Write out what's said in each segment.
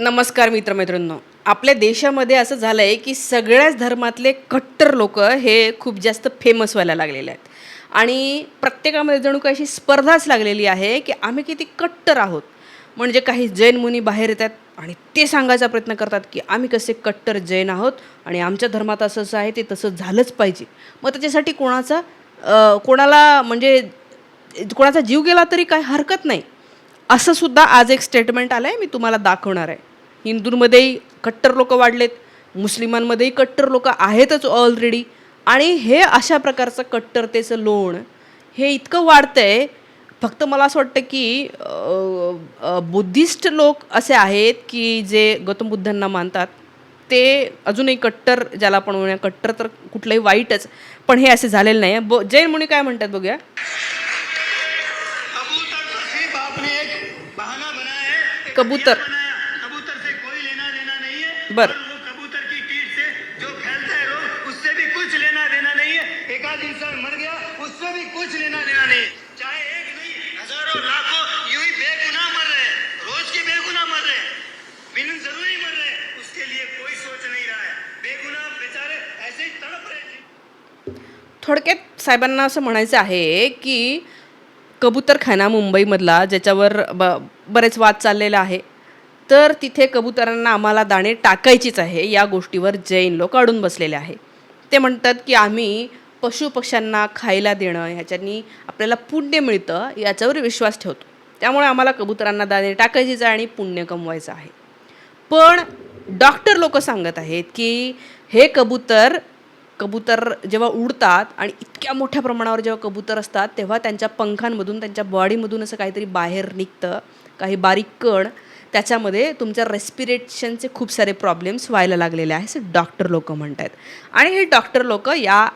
नमस्कार मित्रमैत्रिणींनो. आपल्या देशामध्ये असं झालं आहे की सगळ्याच धर्मातले कट्टर लोक हे खूप जास्त फेमस व्हायला लागलेले आहेत. आणि प्रत्येकामध्ये जणू काही अशी स्पर्धाच लागलेली आहे की आम्ही किती कट्टर आहोत. म्हणजे काही जैन मुनी बाहेर येतात आणि ते सांगायचा प्रयत्न करतात की आम्ही कसे कट्टर जैन आहोत आणि आमच्या धर्मात असं असं आहे ते तसं झालंच पाहिजे. मग त्याच्यासाठी कोणाचा कोणाला म्हणजे कोणाचा जीव गेला तरी काही हरकत नाही. असं सुद्धा आज एक स्टेटमेंट आलं आहे मी तुम्हाला दाखवणार आहे. हिंदूंमध्येही कट्टर लोक वाढलेत मुस्लिमांमध्येही कट्टर लोक आहेतच ऑलरेडी आणि हे अशा प्रकारचं कट्टरतेचं लोण हे इतकं वाढतं आहे फक्त मला असं वाटतं की बुद्धिस्ट लोक असे आहेत की जे गौतम बुद्धांना मानतात ते अजूनही कट्टर ज्याला आपण म्हणूया कट्टर तर कुठलंही वाईटच पण हे असे झालेलं नाही ब जैन मुनी काय म्हणतात बघूया? कबूतर। कबूतर से कोई लेना देना नहीं है बर। कबूतर की कीट से जो फैलता है रोग उससे भी कुछ लेना देना नहीं है एक आध इंसान मर गया उससे भी कुछ लेना देना नहीं है चाहे एक नहीं हजारों लाखों यूं ही बेगुनाह मर रहे हैं रोज के बेगुनाह मर रहे हैं बिन जरूरी मर रहे हैं उसके लिए कोई सोच नहीं रहा है बेगुनाह बेचारे ऐसे ही तड़प रहे हैं थोडक्यात साहेबांना असं म्हणायचं आहे की कबूतरखाना मुंबईमधला ज्याच्यावर ब बरेच वाद चाललेला आहे. तर तिथे कबुतरांना आम्हाला दाणे टाकायचीच आहे या गोष्टीवर जैन लोक अडून बसलेले आहे. ते म्हणतात की आम्ही पशुपक्ष्यांना खायला देणं ह्याच्यानी आपल्याला पुण्य मिळतं याच्यावर विश्वास ठेवतो. त्यामुळे आम्हाला कबुतरांना दाणे टाकायचीच आहे आणि पुण्य कमवायचं आहे. पण डॉक्टर लोक सांगत आहेत की हे कबूतर कबूतर जेव्हा उडतात आणि इतक्या मोठ्या प्रमाणावर जेव्हा कबूतर असतात तेव्हा त्यांच्या पंखांमधून त्यांच्या बॉडीमधून असं काहीतरी बाहेर निघतं काही बारीक कण त्याच्यामध्ये तुमच्या रेस्पिरेशनचे खूप सारे प्रॉब्लेम्स व्हायला लागलेले आहे असं डॉक्टर लोक म्हणत आहेत आणि हे डॉक्टर लोक या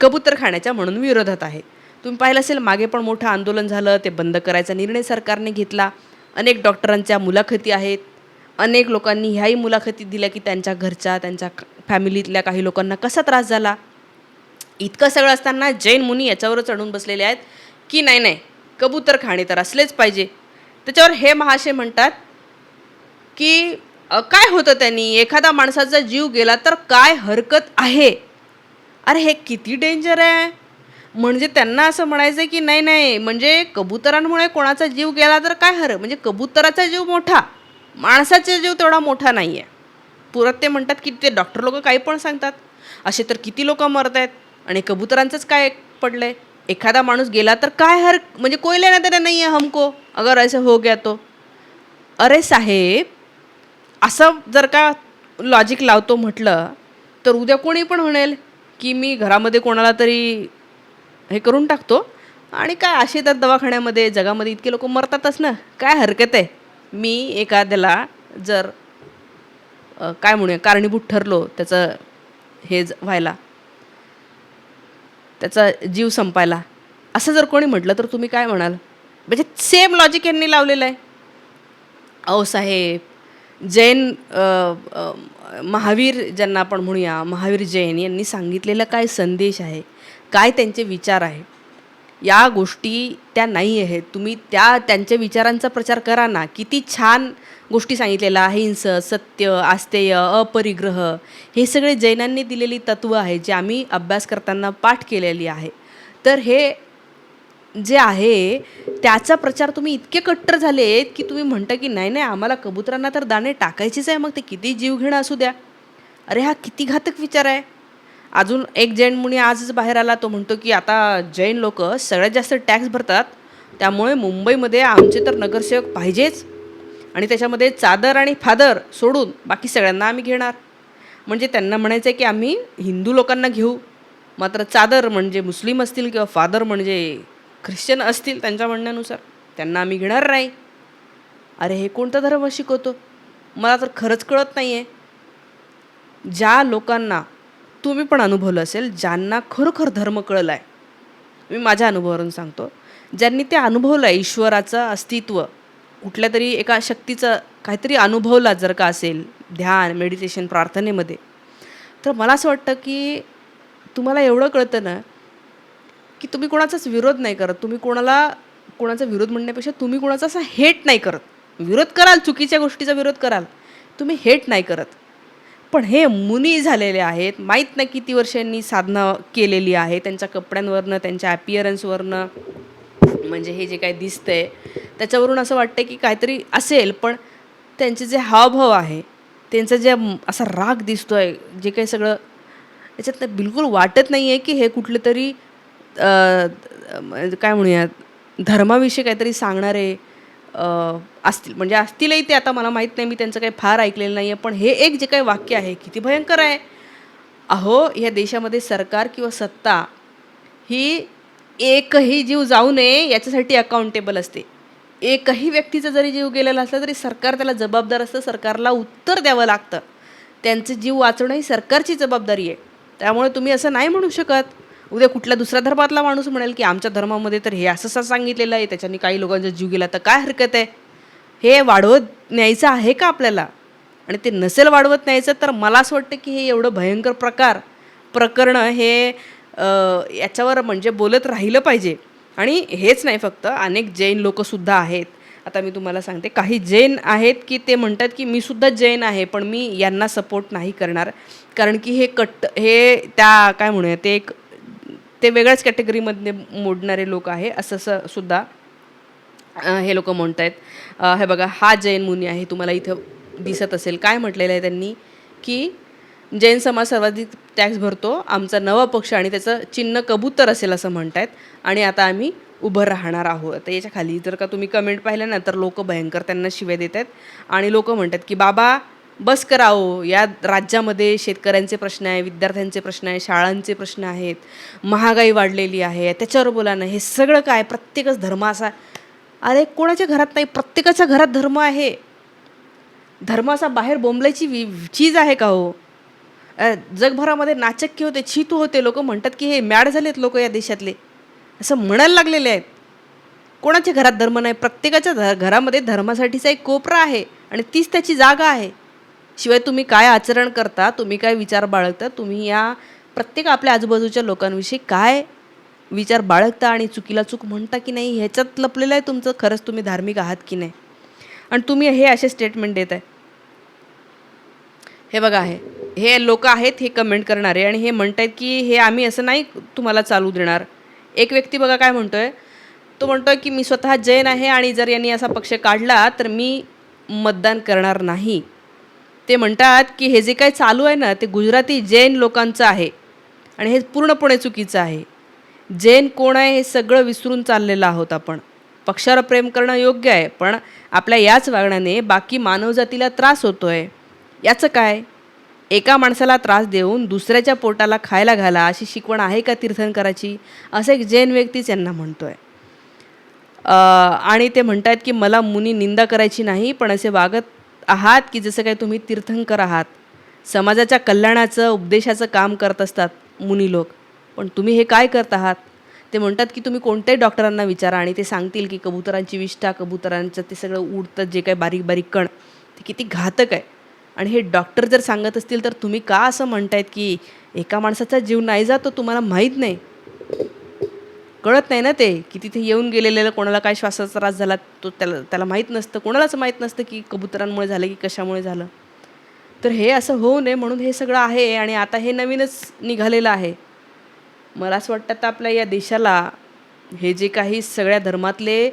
कबूतर खाण्याच्या म्हणून विरोधात आहे तुम्ही पाहिलं असेल मागे पण मोठं आंदोलन झालं ते बंद करायचा निर्णय सरकारने घेतला. अनेक डॉक्टरांच्या मुलाखती आहेत. अनेक लोकांनी ह्याही मुलाखती दिल्या की त्यांच्या घरच्या त्यांच्या फॅमिलीतल्या काही लोकांना कसा त्रास झाला? इतकं सगळं असताना जैन मुनी याच्यावरच चढून बसलेले आहेत की नाही नाही कबूतर खाणे तर असलेच पाहिजे. त्याच्यावर हे महाशय म्हणतात की काय होतं त्यांनी? एखादा माणसाचा जीव गेला तर काय हरकत आहे? अरे हे किती डेंजर आहे? म्हणजे त्यांना असं म्हणायचं आहे की नाही नाही म्हणजे कबुतरांमुळे कोणाचा जीव गेला तर काय हरं म्हणजे कबुतराचा जीव मोठा. माणसाचा जीव तेवढा मोठा नाही आहे पुरत ते म्हणतात की ते डॉक्टर लोक काही पण सांगतात. असे तर किती लोक मरत आहेत? आणि कबुतरांचंच काय पडलं आहे एखादा माणूस गेला तर काय हर म्हणजे कोई लेना देना नाही आहे हमको. अगर ऐसे हो गया तो. अरे साहेब असं जर का लॉजिक लावतो म्हटलं तर उद्या कोणी पण म्हणेल की मी घरामध्ये कोणाला तरी हे करून टाकतो. आणि काय असे तर दवाखान्यामध्ये जगामध्ये इतके लोक मरतातच ना. काय हरकत आहे? मी एखाद्याला जर काय म्हणूया कारणीभूत ठरलो त्याचं हे ज- व्हायला त्याचा जीव संपायला असं जर कोणी म्हटलं तर तुम्ही काय म्हणाल? म्हणजे सेम लॉजिक यांनी लावलेलं आहे. अहो साहेब जैन महावीर ज्यांना आपण म्हणूया महावीर जैन यांनी सांगितलेला काय संदेश आहे? काय त्यांचे विचार आहे या गोष्टी त्या नाही आहेत. तुम्ही त्या त्यांच्या विचारांचा प्रचार करा ना. किती छान गोष्टी सांगितलेल्या अहिंस सत्य आस्तेय अपरिग्रह हे सगळे जैनांनी दिलेली तत्त्व आहे जे आम्ही अभ्यास करताना पाठ केलेली आहे. तर हे जे आहे त्याचा प्रचार तुम्ही इतके कट्टर झाले आहेत की तुम्ही म्हणता की नाही नाही आम्हाला कबुतरांना तर दाणे टाकायचेच आहे मग ते किती जीवघेणं असू द्या. अरे हा किती घातक विचार आहे. अजून एक जैन मुनी आजच बाहेर आला तो म्हणतो की आता जैन लोक सगळ्यात जास्त टॅक्स भरतात त्यामुळे मुंबईमध्ये आमचे तर नगरसेवक पाहिजेच. आणि त्याच्यामध्ये चादर आणि फादर सोडून बाकी सगळ्यांना आम्ही घेणार. म्हणजे त्यांना म्हणायचं आहे की आम्ही हिंदू लोकांना घेऊ. मात्र चादर म्हणजे मुस्लिम असतील किंवा फादर म्हणजे ख्रिश्चन असतील त्यांच्या म्हणण्यानुसार त्यांना आम्ही घेणार नाही. अरे हे कोणता धर्म शिकवतो? मला तर खरंच कळत नाही आहे ज्या लोकांना तुम्ही पण अनुभवलं असेल ज्यांना खरोखर धर्म कळला आहे मी माझ्या अनुभवावरून सांगतो. ज्यांनी ते अनुभवलं आहे ईश्वराचं अस्तित्व कुठल्या तरी एका शक्तीचं काहीतरी अनुभवला जर का असेल ध्यान मेडिटेशन प्रार्थनेमध्ये तर मला असं वाटतं की तुम्हाला एवढं कळतं ना की तुम्ही कोणाचाच विरोध नाही करत. तुम्ही कोणाला कोणाचा विरोध म्हणण्यापेक्षा तुम्ही कोणाचा असा हेट नाही करत. विरोध कराल चुकीच्या गोष्टीचा विरोध कराल तुम्ही हेट नाही करत. पण हे मुनी झालेले आहेत. माहीत नाही किती वर्षांनी साधना केलेली आहे. त्यांच्या कपड्यांवरनं त्यांच्या ॲपिअरन्सवरनं म्हणजे हे जे काही दिसतंय त्याच्यावरून असं वाटतं की काहीतरी असेल पण त्यांचे जे हावभाव आहे त्यांचं जे असा राग दिसतो आहे जे काही सगळं याच्यातनं बिलकुल वाटत नाही आहे की हे कुठले तरी काय म्हणूयात धर्माविषयी काहीतरी सांगणारे असतील. म्हणजे असतीलही ते आता मला माहीत नाही मी त्यांचं काही फार ऐकलेलं नाही आहे पण हे एक जे काही वाक्य आहे किती भयंकर आहे. अहो या देशामध्ये सरकार किंवा सत्ता ही एकही जीव जाऊ नये याच्यासाठी अकाउंटेबल असते. एकही व्यक्तीचा जरी जीव गेलेला असला तरी सरकार त्याला जबाबदार असतं सरकारला उत्तर द्यावं लागतं. त्यांचे जीव वाचवणं ही सरकारची जबाबदारी आहे. त्यामुळे तुम्ही असं नाही म्हणू शकत. उद्या कुठल्या दुसऱ्या धर्मातला माणूस म्हणेल की आमच्या धर्मामध्ये तर हे असं असं सांगितलेलं आहे त्याच्याने काही लोकांचा जीव गेला. तर काय हरकत आहे? हे वाढवत न्यायचं आहे का आपल्याला? आणि ते नसेल वाढवत न्यायचं तर मला असं वाटतं की हे एवढं भयंकर प्रकार प्रकरणं हे याच्यावर म्हणजे बोलत राहिलं पाहिजे. आणि हेच नाही फक्त अनेक जैन लोकंसुद्धा आहेत. आता मी तुम्हाला सांगते काही जैन आहेत की ते म्हणतात की मी सुद्धा जैन आहे पण मी यांना सपोर्ट नाही करणार. कारण की हे कट्ट हे त्या काय म्हणूया ते एक ते वेगळ्याच कॅटेगरीमध्ये मोडणारे लोक आहे असं असं सुद्धा हे लोक म्हणत आहेत हे बघा हा जैन मुनी आहे तुम्हाला इथं दिसत असेल. काय म्हटलेलं आहे त्यांनी? की जैन समाज सर्वाधिक टॅक्स भरतो आमचा नवा पक्ष आणि त्याचं चिन्ह कबूतर असेल असं म्हणतायत. आणि आता आम्ही उभं राहणार आहोत. तर याच्या खाली जर का तुम्ही कमेंट पाहिलं ना तर लोक भयंकर त्यांना शिव्या देत आहेत आणि लोक म्हणतात की बाबा बस कराओ या राज्यामध्ये शेतकऱ्यांचे प्रश्न आहे विद्यार्थ्यांचे प्रश्न आहे शाळांचे प्रश्न आहेत महागाई वाढलेली आहे. त्याच्यावर बोला ना हे सगळं काय? प्रत्येकच धर्म असा अरे कोणाच्या घरात नाही? प्रत्येकाच्या घरात धर्म आहे. धर्म असा बाहेर बोंबलायची वि चीज आहे का हो? जगभरामध्ये नाचक्य होते छितू होते लोक म्हणतात की हे मॅड झालेत लोक या देशातले. असं म्हणायला लागलेले आहेत. कोणाच्या घरात धर्म नाही? प्रत्येकाच्या ध घरामध्ये धर्मासाठीचा एक कोपरा आहे आणि तीच त्याची जागा आहे. शिवाय तुम्ही काय आचरण करता तुम्ही काय विचार बाळगता तुम्ही या प्रत्येक आपल्या आजूबाजूच्या लोकांविषयी काय विचार बाळगता आणि चुकीला चूक म्हणता की नाही ह्याच्यात लपलेलं आहे तुमचं? खरंच तुम्ही धार्मिक आहात की नाही? आणि तुम्ही हे असे स्टेटमेंट देत आहे हे बघा आहे हे लोक आहेत हे कमेंट करणारे आणि हे म्हणतायत की हे आम्ही असं नाही तुम्हाला चालू देणार. एक व्यक्ती बघा काय म्हणतो आहे तो म्हणतो आहे की मी स्वतः जैन आहे आणि जर यांनी असा पक्ष काढला तर मी मतदान करणार नाही. ते म्हणतात की हे जे काय चालू आहे ना ते गुजराती जैन लोकांचं आहे. आणि हे पूर्णपणे चुकीचं आहे. जैन कोण आहे हे सगळं विसरून चाललेलं आहोत आपण. पक्षावर प्रेम करणं योग्य आहे पण आपल्या याच वागण्याने बाकी मानवजातीला त्रास होतोय. याचं काय? एका माणसाला त्रास देऊन दुसऱ्याच्या पोटाला खायला घाला अशी शिकवण आहे का तीर्थंकराची? असं एक जैन व्यक्तीच यांना म्हणतो आहे आणि ते म्हणतात की मला मुनी निंदा करायची नाही पण असे वागत आहात की जसं काही तुम्ही तीर्थंकर आहात समाजाच्या कल्याणाचं उपदेशाचं काम करत असतात मुनी लोक. पण तुम्ही हे काय करत आहात? ते म्हणतात की तुम्ही कोणत्याही डॉक्टरांना विचारा आणि ते सांगतील की कबुतरांची विष्ठा कबुतरांचं ते सगळं उडतं जे काही बारीक बारीक कण ते किती घातक आहे. आणि हे डॉक्टर जर सांगत असतील तर तुम्ही का असं म्हणतायत की एका माणसाचा जीव नाही जातो तुम्हाला माहीत नाही? कळत नाही ना ते की तिथे येऊन गेलेल्याला कोणाला काय श्वासाचा त्रास झाला तो त्याला त्याला माहीत नसतं. कोणालाच माहीत नसतं की कबुतरांमुळे झालं की कशामुळे झालं. तर हे असं होऊ नये म्हणून हे सगळं आहे आणि आता हे नवीनच निघालेलं आहे. मला असं वाटतं आता आपल्या या देशाला हे जे काही सगळ्या धर्मातले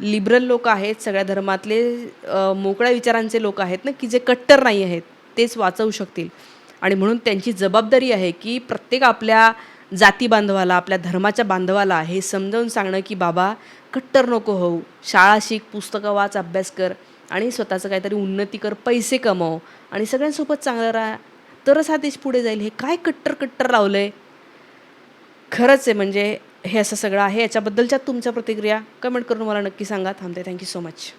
लिबरल लोक आहेत सगळ्या धर्मातले मोकळ्या विचारांचे लोक आहेत ना की जे कट्टर नाही आहेत तेच वाचवू शकतील. आणि म्हणून त्यांची जबाबदारी आहे की प्रत्येक आपल्या जाती बांधवाला आपल्या धर्माच्या बांधवाला हे समजावून सांगणं की बाबा कट्टर नको होऊ. शाळा शिक पुस्तकं वाच अभ्यास कर आणि स्वतःचं काहीतरी उन्नती कर पैसे कमव आणि सगळ्यांसोबत चांगलं राहा. तरच हा देश पुढे जाईल. हे काय कट्टर कट्टर लावलं आहे खरंच आहे म्हणजे हे असं सगळं आहे. याच्याबद्दलच्या तुमच्या प्रतिक्रिया कमेंट करून मला नक्की सांगा. थांबते. Thank you so much